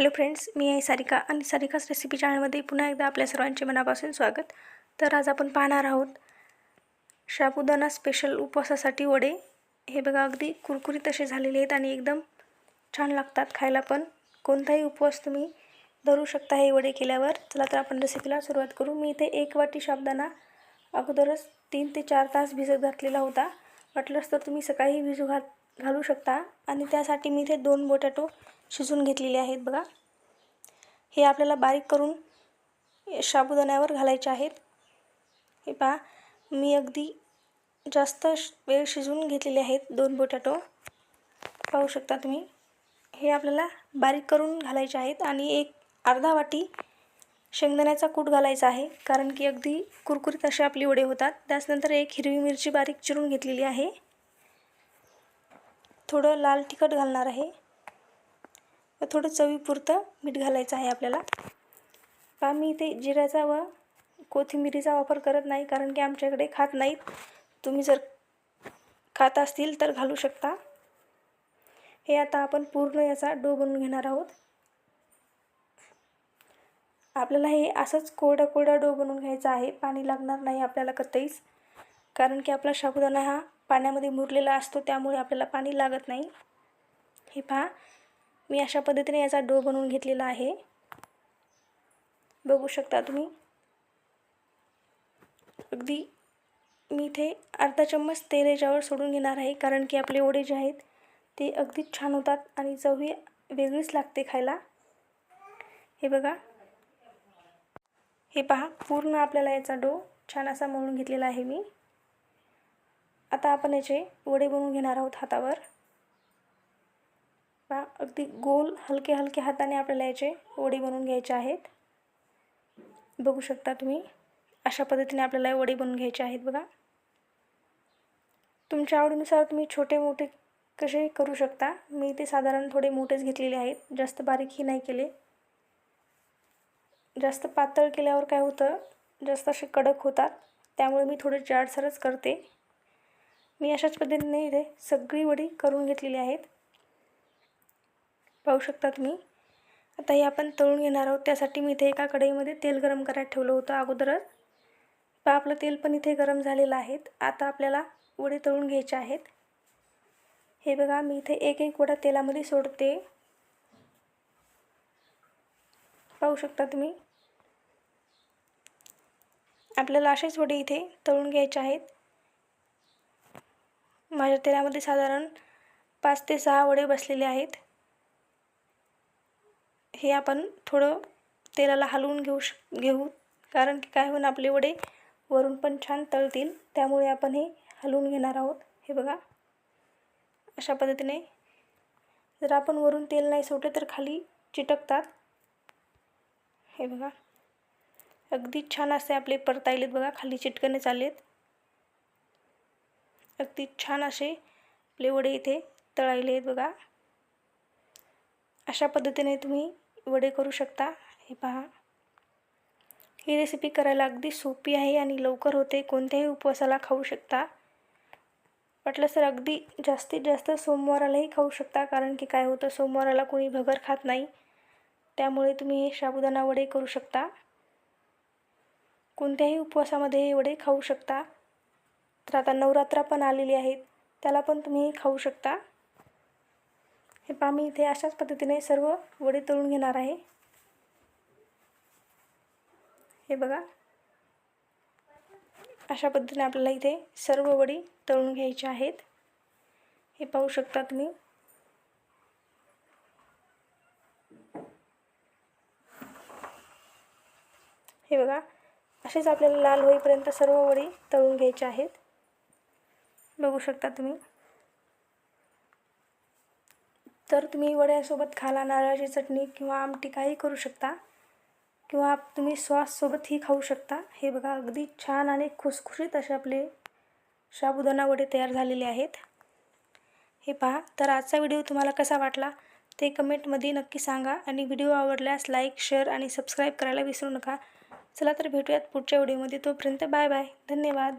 Hello friends मी आहे सारिका आणि सारिकाच recipe चॅनलमध्ये पुन्हा एकदा आपल्या सर्वांचे मनापासून स्वागत. तर आज आपण पाहणार आहोत शाबुदाना स्पेशल उपवासासाठी वडे. हे बघा अगदी कुरकुरीत असे झालेले आहेत आणि एकदम छान लागतात खायला पण. कोणताही उपवास तुम्ही धरू शकता हे वडे केल्यावर. चला तर आपण रेसिपीला सुरुवात करू. मी इथे एक वाटी साबुदाणा अगोदरच तीन ते चार तास भिजत घातलेला होता. वाटलंच तर तुम्ही सकाळी भिजू घात घालू शकता. आणि त्यासाठी मी इथे दोन बोटॅटो शिजून घेतलेले आहेत बघा. हे आपल्याला बारीक करून साबुदाण्यावर घालायचे आहेत. हे पहा मी अगदी जास्त वेळ शिजवून घेतलेले आहेत दोन बोटॅटो. पाहू शकता तुम्ही हे आपल्याला बारीक करून घालायचे आहेत आणि एक अर्धा वाटी शेंगदाण्याचा कूट घालायचा आहे कारण की अगदी कुरकुरीत असे आपली वडे होतात. त्याचनंतर एक हिरवी मिरची बारीक चिरून घेतलेली आहे. थोडं लाल तिखट घालणार आहे. व थोडं चवीपुरतं मीठ घालायचं आहे आपल्याला. पहा मी इथे जिऱ्याचा व कोथिंबिरीचा वापर करत नाही कारण की आमच्याकडे खात नाहीत. तुम्ही जर खात असतील तर घालू शकता. हे आता आपण पूर्ण याचा डो बनवून घेणार आहोत. आपल्याला हे असंच कोरडा कोरडा डो बनवून घ्यायचा आहे. पाणी लागणार नाही आपल्याला कत्तईच कारण की आपला साबुदाणा हा पाण्यामध्ये मुरलेला असतो त्यामुळे आपल्याला पाणी लागत नाही. हे पहा मी अशा पद्धतीने याचा डो बनवून घेतलेला आहे. बघू शकता तुम्ही. अगदी मी इथे अर्धा चम्मच तेल याच्यावर सोडून घेणार आहे कारण की आपले ओढे जे आहेत ते अगदीच छान होतात आणि चवही वेगळीच लागते खायला. हे बघा. हे पहा पूर्ण आपल्याला याचा डो छान असा मळून घेतलेला आहे मी. आता आपण याचे वडे बनवून घेणार आहोत हातावर. अगदी गोल हलके हलके हाताने आपल्याला याचे वडी बनवून घ्यायचे आहेत. बघू शकता तुम्ही अशा पद्धतीने आपल्याला वडी बनवून घ्यायचे आहेत बघा. तुमच्या आवडीनुसार तुम्ही छोटे मोठे कसे करू शकता. मी ते साधारण थोडे मोठेच घेतलेले आहेत जास्त बारीकही नाही केले. जास्त पातळ केल्यावर काय होतं जास्त असे कडक होतात त्यामुळे मी थोडे जाडसरच करते. मी अशाच पद्धतीने इथे सगळी वडी करून घेतलेली आहेत. पाहू शकता तुम्ही आता हे आपण तळून घेणार आहोत. त्यासाठी मी इथे एका कढईमध्ये तेल गरम करायला ठेवलं होतं अगोदरच. पहा आपलं तेल पण इथे गरम झालेलं आहे आता आपल्याला वडे तळून घ्यायचे आहेत. हे बघा मी इथे एक एक वडा तेलामध्ये सोडते. पाहू शकता तुम्ही? आपल्याला असेच वडे इथे तळून घ्यायचे आहेत. माझ्या तेलामध्ये साधारण पाच ते सहा वडे बसलेले आहेत. हे आपण थोडं तेलाला हलवून घेऊ श घेऊ. कारण की काय होऊन आपले वडे वरून पण छान तळतील. त्यामुळे आपण हे हलवून घेणार आहोत. हे बघा. अशा पद्धतीने. जर आपण वरून तेल नाही सोडले तर खाली चिटकतात. हे बघा. अगदी छान असे आपले परतायलेत बघा. खाली चिटकणे चाललेत. अगदी छान असे आपले वडे इथे तळायले आहेत बघा. अशा पद्धतीने तुम्ही वडे करू शकता? हे पहा. ही रेसिपी करायला अगदी सोपी आहे आणि लवकर होते. कोणत्याही उपवासाला खाऊ शकता. वाटलं सर अगदी जास्तीत जास्त सोमवारालाही खाऊ शकता कारण की काय होतं सोमवाराला कोणी भगर खात नाही. त्यामुळे तुम्ही हे साबुदाणा वडे करू शकता. कोणत्याही उपवासामध्ये हे वडे खाऊ शकता. तर आता नवरात्रा पण आलेली आहेत. त्याला पण तुम्ही खाऊ शकता. हे पहा मी इथे अशाच पद्धतीने सर्व वडे तळून घेणार आहे. हे बघा. अशा पद्धतीने आपल्याला इथे सर्व वडी तळून घ्यायचे आहेत. हे पाहू शकता तुम्ही. हे बघा असेच आपल्याला लाल होईपर्यंत सर्व वडी तळून घ्यायचे आहेत. बघू शकता तुम्ही. तर तुम्ही वड्यासोबत खाला नारळाची चटणी किंवा आमटी काही करू शकता. किंवा तुम्ही सॉससोबतही खाऊ शकता. हे बघा अगदी छान आणि खुसखुशीत असे आपले साबुदाणा वडे तयार झालेले आहेत. हे पहा तर आजचा व्हिडिओ तुम्हाला कसा वाटला ते कमेंटमध्ये नक्की सांगा आणि व्हिडिओ आवडल्यास लाईक शेअर आणि सबस्क्राईब करायला विसरू नका. चला तर भेटूयात पुढच्या व्हिडिओमध्ये. तोपर्यंत बाय बाय. धन्यवाद.